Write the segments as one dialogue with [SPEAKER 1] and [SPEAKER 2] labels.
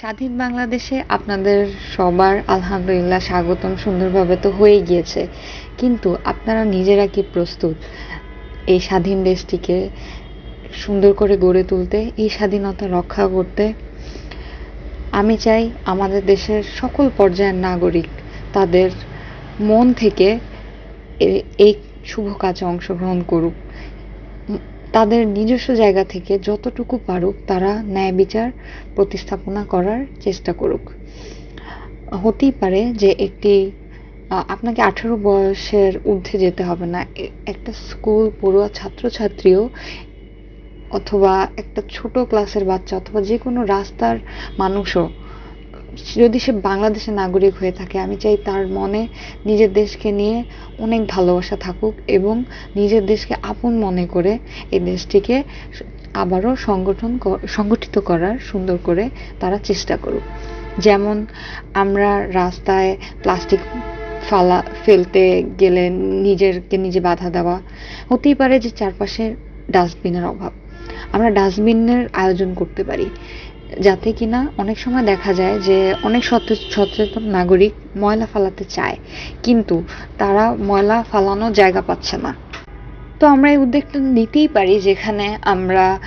[SPEAKER 1] স্বাধীন বাংলাদেশে আপনাদের সবার আলহামদুলিল্লাহ স্বাগতম, সুন্দরভাবে তো হয়ে গিয়েছে। কিন্তু আপনারা নিজেরা কি প্রস্তুত এই স্বাধীন দেশটিকে সুন্দর করে গড়ে তুলতে, এই স্বাধীনতা রক্ষা করতে? আমি চাই আমাদের দেশের সকল পর্যায়ের নাগরিক তাদের মন থেকে এই শুভ কাজে অংশগ্রহণ করুক। তাদের নিজস্ব জায়গা থেকে যতটুকু পারুক তারা ন্যায় বিচার প্রতিস্থাপনা করার চেষ্টা করুক। হতেই পারে যে একটি আপনাকে আঠেরো বয়সের ঊর্ধ্বে যেতে হবে না। একটা স্কুল পড়ুয়া ছাত্রছাত্রীও অথবা একটা ছোট ক্লাসের বাচ্চা অথবা যে কোনো রাস্তার মানুষও যদি সে বাংলাদেশের নাগরিক হয়ে থাকে, আমি চাই তার মনে নিজের দেশকে নিয়ে অনেক ভালোবাসা থাকুক এবং নিজের দেশকে আপন মনে করে এই দেশটিকে আবারও সংগঠন সংগঠিত করার সুন্দর করে তারা চেষ্টা করুক। যেমন আমরা রাস্তায় প্লাস্টিক ফালা, ফেলতে গেলে নিজেরকে নিজে বাধা দেওয়া হতেই পারে যে চারপাশে ডাস্টবিনের অভাব। আমরা ডাস্টবিনের আয়োজন করতে পারি। যাতে কিনা অনেক সময় দেখা যায় যে অনেক সচে- সচেতন নাগরিক ময়লা ফালাতে চায়, কিন্তু তারা ময়লা ফালানোর জায়গা পাচ্ছে না। তো আমরা এই উদ্যোগটা নিতেই পারি যেখানে আমরা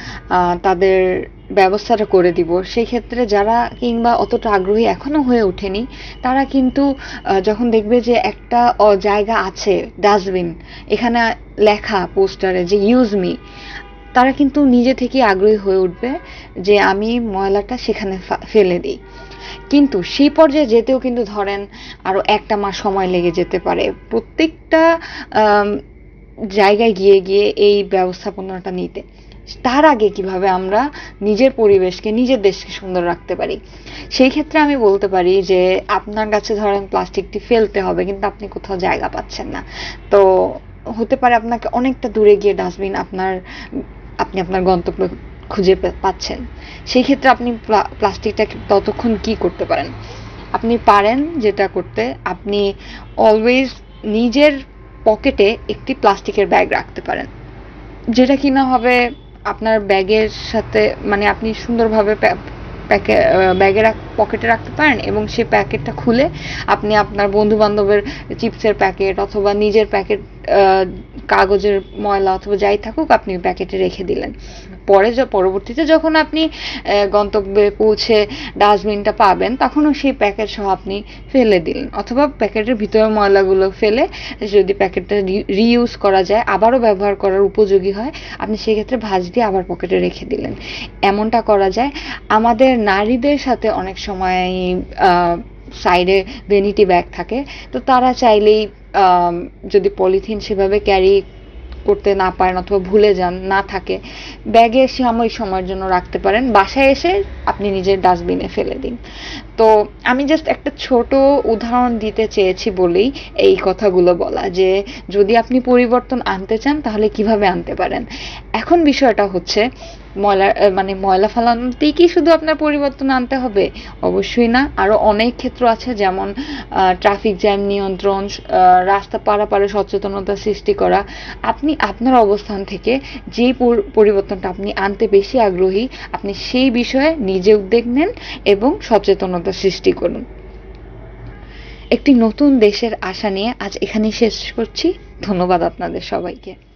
[SPEAKER 1] তাদের ব্যবস্থাটা করে দিব। সেই ক্ষেত্রে যারা কিংবা অতটা আগ্রহী এখনও হয়ে ওঠেনি, তারা কিন্তু যখন দেখবে যে একটা জায়গা আছে, ডাস্টবিন, এখানে লেখা পোস্টারে যে, ইউজ মি তারা কিন্তু নিজে থেকেই আগ্রহী হয়ে উঠবে যে আমি ময়লাটা সেখানে ফেলে দিই। কিন্তু সেই পর্যায়ে যেতেও কিন্তু ধরেন আরও একটা মাস সময় লেগে যেতে পারে। প্রত্যেকটা জায়গায় গিয়ে গিয়ে এই ব্যবস্থাপনাটা নিতে। তার আগে কীভাবে আমরা নিজের পরিবেশকে, নিজের দেশকে সুন্দর রাখতে পারি? সেই ক্ষেত্রে আমি বলতে পারি যে আপনার কাছে ধরেন প্লাস্টিকটি ফেলতে হবে, কিন্তু আপনি কোথাও জায়গা পাচ্ছেন না। তো হতে পারে আপনাকে অনেকটা দূরে গিয়ে ডাস্টবিন আপনার আপনি আপনার গন্তব্য খুঁজে পাচ্ছেন। সেই ক্ষেত্রে আপনি প্লা- প্লাস্টিকটাকে ততক্ষণ কি করতে পারেন? আপনি পারেন যেটা করতে, আপনি অলওয়েজ নিজের পকেটে একটি প্লাস্টিকের ব্যাগ রাখতে পারেন। যেটা কিনা হবে আপনার ব্যাগের সাথে মানে আপনি সুন্দরভাবে প্যাকে ব্যাগে পকেটে রাখতে পারেন এবং সেই প্যাকেটটা খুলে আপনি আপনার বন্ধু বান্ধবের চিপসের প্যাকেট অথবা নিজের প্যাকেট কাগজের ময়লা অথবা যাই থাকুক আপনি প্যাকেটে রেখে দিলেন। পরে য- পরবর্তীতে যখন আপনি গন্তব্যে পৌঁছে ডাস্টবিনটা পাবেন, তখনও সেই প্যাকেট সহ আপনি ফেলে দিলেন। অথবা প্যাকেটের ভিতরে ময়লাগুলো ফেলে যদি প্যাকেটটা রিইউজ করা যায়, আবারও ব্যবহার করার উপযোগী হয়, আপনি সেক্ষেত্রে ভাঁজ দিয়ে আবার পকেটে রেখে দিলেন। এমনটা করা যায়, আমাদের নারীদের সাথে অনেক সময় সাইডে ভেনিটি ব্যাগ থাকে, তো তারা চাইলেই যদি পলিথিন সেভাবে ক্যারি করতে না পারেন অথবা ভুলে যান, না থাকে, ব্যাগে সাময়িক সময়ের জন্য রাখতে পারেন। বাসায় এসে আপনি নিজের ডাস্টবিনে ফেলে দিন। তো আমি জাস্ট একটা ছোট উদাহরণ দিতে চেয়েছি বলেই এই কথাগুলো বলা, যে যদি আপনি পরিবর্তন আনতে চান তাহলে কীভাবে আনতে পারেন? এখন বিষয়টা হচ্ছে, ময়লা মানে ময়লা ফেলানোতেই কি শুধু আপনার পরিবর্তন আনতে হবে? অবশ্যই না। আরও অনেক ক্ষেত্র আছে যেমন ট্রাফিক জ্যাম নিয়ন্ত্রণ রাস্তা পারাপারে সচেতনতা সৃষ্টি করা। আপনি আপনার অবস্থান থেকে যে পরিবর্তনটা আপনি আনতে বেশি আগ্রহী, আপনি সেই বিষয়ে নিজে উদ্যোগ নেন এবং সচেতনতা সৃষ্টি করুন। একটি নতুন দেশের আশা নিয়ে আজ এখানেই শেষ করছি। ধন্যবাদ আপনাদের সবাইকে।